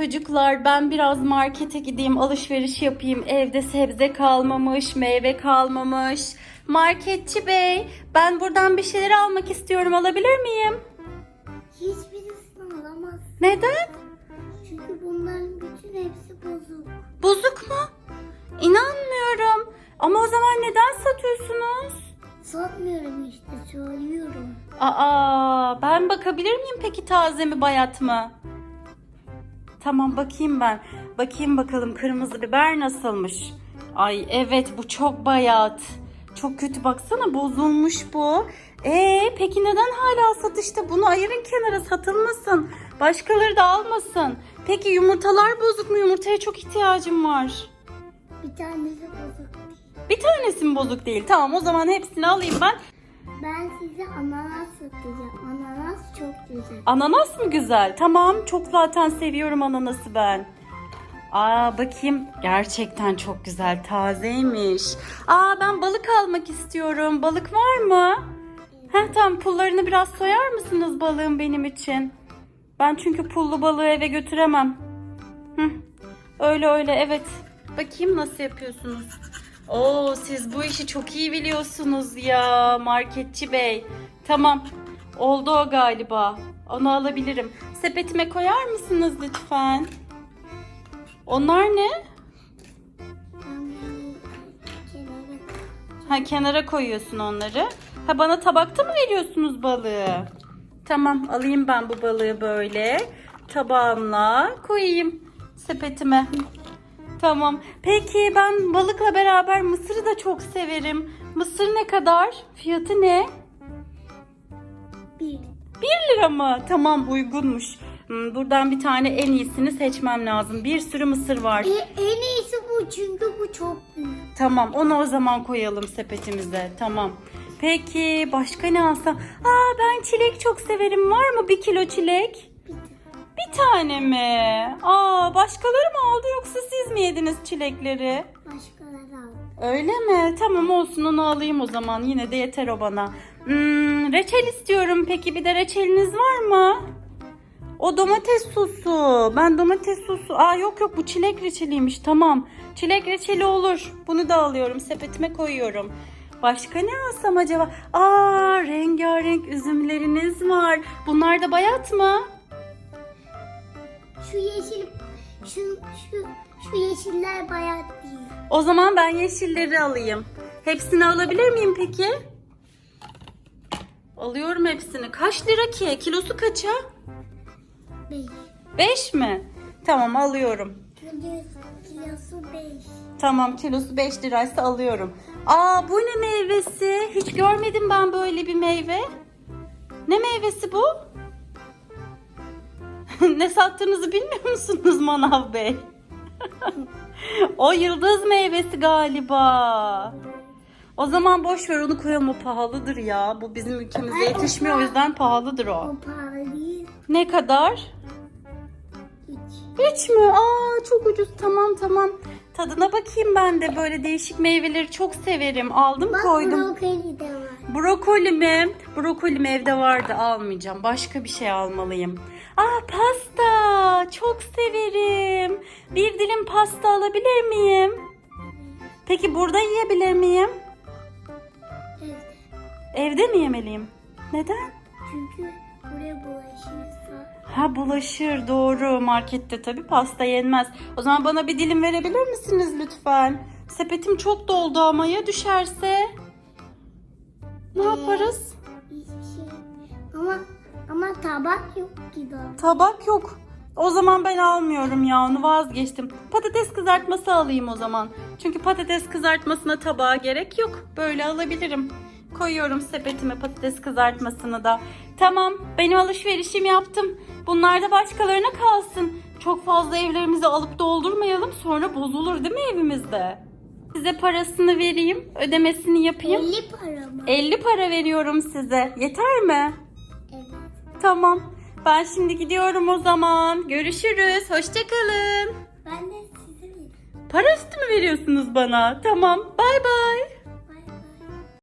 Çocuklar ben biraz markete gideyim alışveriş yapayım. Evde sebze kalmamış, meyve kalmamış. Marketçi bey ben buradan bir şeyler almak istiyorum alabilir miyim? Hiçbirisini alamaz. Neden? Çünkü bunların bütün hepsi bozuk. Bozuk mu? İnanmıyorum. Ama o zaman neden satıyorsunuz? Satmıyorum işte söylüyorum. Aa, ben bakabilir miyim peki taze mi bayat mı? Tamam bakayım ben. Bakayım bakalım kırmızı biber nasılmış. Ay evet bu çok bayat. Çok kötü baksana bozulmuş bu. Ee peki neden hala satışta? Bunu ayırın kenara satılmasın. Başkaları da almasın. Peki yumurtalar bozuk mu? Yumurtaya çok ihtiyacım var. Bir tanesi bozuk. Bir tanesi mi bozuk değil? Tamam o zaman hepsini alayım ben. Ben size ananas satacağım. Ananas çok güzel. Ananas mı güzel? Tamam çok zaten seviyorum ananası ben. Aa bakayım gerçekten çok güzel tazeymiş. Aa ben balık almak istiyorum. Balık var mı? Heh tamam pullarını biraz soyar mısınız balığın benim için? Ben çünkü pullu balığı eve götüremem. Hı. Öyle öyle evet. Bakayım nasıl yapıyorsunuz. Oo siz bu işi çok iyi biliyorsunuz ya marketçi bey. Tamam. Oldu o galiba. Onu alabilirim. Sepetime koyar mısınız lütfen? Onlar ne? Ha kenara koyuyorsun onları. Ha bana tabakta mı veriyorsunuz balığı? Tamam alayım ben bu balığı böyle tabağımla koyayım sepetime. Tamam. Peki ben balıkla beraber mısırı da çok severim. Mısır ne kadar? Fiyatı ne? Bir. 1 lira mı? Tamam uygunmuş. Hmm, Buradan bir tane en iyisini seçmem lazım. Bir sürü mısır var. E, en iyisi bu çünkü bu çok büyük. Tamam onu o zaman koyalım sepetimize. Tamam. Peki başka ne alsam? Aa ben çilek çok severim. Var mı bir kilo çilek? Bir, Bir tane mi? Aa başkaları mı aldı yoksa siz mi yediniz çilekleri? başkaları aldı. Öyle mi? Tamam olsun onu alayım o zaman. Yine de yeter o bana. Hmm, reçel istiyorum. Peki bir de reçeliniz var mı? O domates sosu. Ben domates sosu. Aa yok yok bu çilek reçeliymiş. Tamam. Çilek reçeli olur. Bunu da alıyorum. Sepetime koyuyorum. Başka ne alsam acaba? Aa rengarenk üzümleriniz var. Bunlar da bayat mı? Şu yeşil şu şu şu yeşiller bayat değil. O zaman ben yeşilleri alayım. Hepsini alabilir miyim peki? Alıyorum hepsini. Kaç lira ki? Kilosu kaça? Beş. 5 mi? Tamam alıyorum. Kilosu, kilosu beş. Tamam kilosu 5 liraysa alıyorum. Aa bu ne meyvesi? Hiç görmedim ben böyle bir meyve. Ne meyvesi bu? ne sattığınızı bilmiyor musunuz Manav Bey? o yıldız meyvesi galiba. O zaman boş ver onu koyalım o pahalıdır ya. Bu bizim ülkemize Ay, o yetişmiyor o pahalı. yüzden pahalıdır o. O pahalı değil. Ne kadar? Üç. Hiç mi? Aa çok ucuz. Tamam tamam. Tadına bakayım ben de böyle değişik meyveleri çok severim. Aldım Bak koydum. brokoli de var. Brokoli mi? Brokolim evde vardı almayacağım. Başka bir şey almalıyım. Aa pasta. Çok severim. Bir dilim pasta alabilir miyim? Peki burada yiyebilir miyim? Evde mi yemeliyim? Neden? Çünkü buraya bulaşırsa Ha bulaşır doğru. Markette tabii pasta yenmez. O zaman bana bir dilim verebilir misiniz lütfen? Sepetim çok doldu ama ya düşerse? Ne yaparız? hiçbir şey. Ama ama tabak yok ki daha. Tabak yok. O zaman ben almıyorum ya onu vazgeçtim. Patates kızartması alayım o zaman. Çünkü patates kızartmasına tabağa gerek yok. Böyle alabilirim. Koyuyorum sepetime patates kızartmasını da. Tamam benim alışverişimi yaptım. Bunlar da başkalarına kalsın. Çok fazla evlerimizi alıp doldurmayalım. Sonra bozulur değil mi evimizde? Size parasını vereyim. Ödemesini yapayım. 50 para mı? 50 para veriyorum size. Yeter mi? Evet. Tamam. Ben şimdi gidiyorum o zaman. Görüşürüz. Hoşçakalın. Ben de size. Para üstü mü veriyorsunuz bana? Tamam. Bay bay.